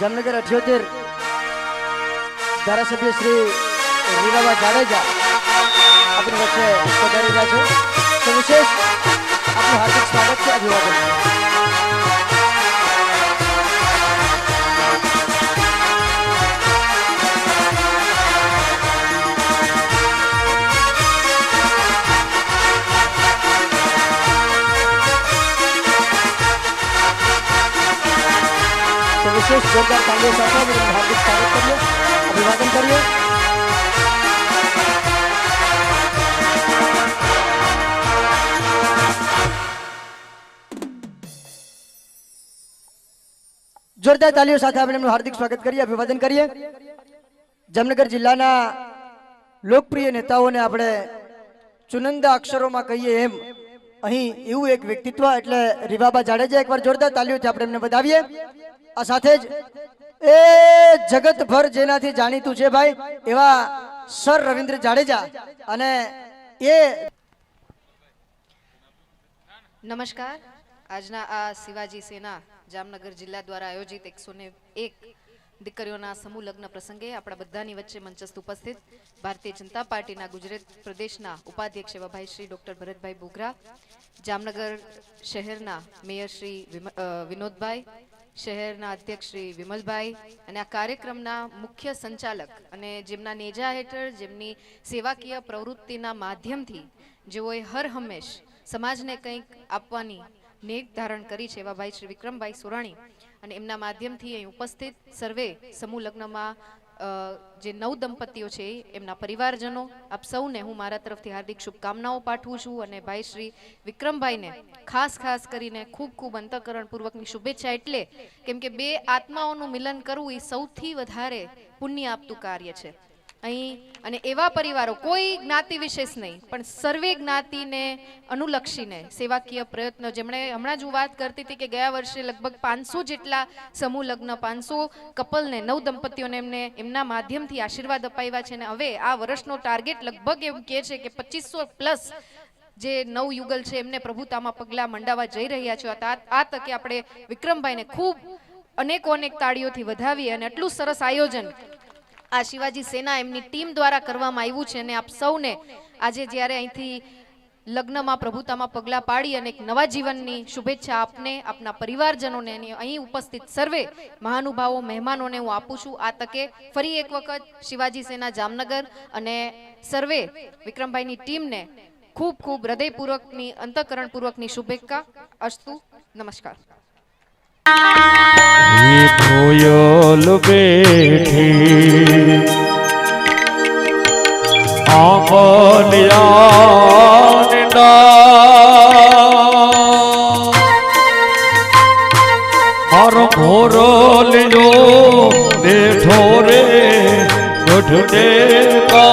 જામનગર અઠ્યોતેર ધારાસભ્ય શ્રી રીરાબા જાડેજા આપણી વચ્ચે પધારી રહ્યા છે વિશેષ આપનું હાર્દિક સ્વાગત છે અભિવાદન. વિશેષ જોરદાર તાલીઓ સાથે હાર્દિક સ્વાગત કરીએ અભિવાદન કરીએ જોરદાર તાલીઓ સાથે આપણે એમનું હાર્દિક સ્વાગત કરીએ, અભિવાદન કરીએ. જામનગર જિલ્લાના લોકપ્રિય નેતાઓને આપણે ચુનંદા અક્ષરોમાં કહીએ એમ, અહીં એવું એક વ્યક્તિત્વ, એટલે રીવાબા જાડેજા એકવાર જોરદાર તાલીઓથી આપણે એમને વધાવીએ. આ સાથે જ એ જગતભર જેનાથી જાણીતું છે ભાઈ, એવા સર રવિન્દ્ર જાડેજા અને એ નમસ્કાર. આજના આ શિવાજી સેના જામનગર જિલ્લા દ્વારા આયોજિત એકસો એક દીકરીઓના સમૂહ લગ્ન પ્રસંગે આપણા બધાની વચ્ચે મંચસ્થ ઉપસ્થિત ભારતીય જનતા પાર્ટીના ગુજરાત પ્રદેશના ઉપાધ્યક્ષ એવા ભાઈ શ્રી ડોક્ટર ભરતભાઈ બોગરા જામનગર શહેરના મેયર શ્રી વિનોદભાઈ શહેરના અધ્યક્ષ શ્રી વિમલભાઈ અને આ કાર્યક્રમના મુખ્ય સંચાલક અને જેમના નેજા હેઠળ જેમની સેવાકીય પ્રવૃત્તિના માધ્યમથી જેઓએ હર હંમેશ સમાજને કંઈક આપવાની નેક ધારણ કરી છે એવા ભાઈ શ્રી વિક્રમભાઈ સુરાણી અને એમના માધ્યમથી અહીં ઉપસ્થિત સર્વે સમૂહ લગ્નમાં જે નવ દંપતીઓ છે, એમના પરિવારજનો, આપ સૌને હું મારા તરફથી હાર્દિક શુભકામનાઓ પાઠવું છું અને ભાઈ શ્રી વિક્રમભાઈને ખાસ ખાસ કરીને ખૂબ ખૂબ અંતઃકરણપૂર્વકની શુભેચ્છા એટલે કેમ કે બે આત્માઓનું મિલન કરવું એ સૌથી વધારે પુણ્ય આપતું કાર્ય છે. અહીં અને એવા પરિવારો, કોઈ જ્ઞાતિ વિશેષ નહીં, પણ સર્વે જ્ઞાતિને અનુલક્ષીને સેવાકીય પ્રયત્નો. જેમણે હમણાં જ વાત કરતી હતી કે ગયા વર્ષે લગભગ પાંચસો જેટલા સમૂહ લગ્ન, પાંચસો કપલને, નવ દંપતીઓને એમને એમના માધ્યમથી આશીર્વાદ અપાવ્યા છે અને હવે આ વર્ષનો ટાર્ગેટ લગભગ એવું કહે છે કે પચીસો પ્લસ જે નવ યુગલ છે એમને પ્રભુતામાં પગલાં મંડાવા જઈ રહ્યા છે. આ આ તકે આપણે વિક્રમભાઈને ખૂબ અનેકો અનેક તાળીઓથી વધાવી અને આટલું સરસ આયોજન આ શિવાજી સેના એમની ટીમ દ્વારા કરવામાં આવ્યું છે અને આપ સૌને આજે જ્યારે અહીંથી લગ્નમાં પ્રભુતામાં પગલાં પાડી અને એક નવા જીવનની શુભેચ્છા આપને, આપના પરિવારજનોને અહીં ઉપસ્થિત સર્વે મહાનુભાવો, મહેમાનોને હું આપું છું. આ તકે ફરી એક વખત શિવાજી સેના જામનગર અને સર્વે વિક્રમભાઈની ટીમને ખૂબ ખૂબ હૃદયપૂર્વકની, અંતઃકરણપૂર્વકની શુભેચ્છા અસ્તુ નમસ્કાર. ভোয়ল বেঠি। আমন আর ভোরল দেখো রে ঢুটে কা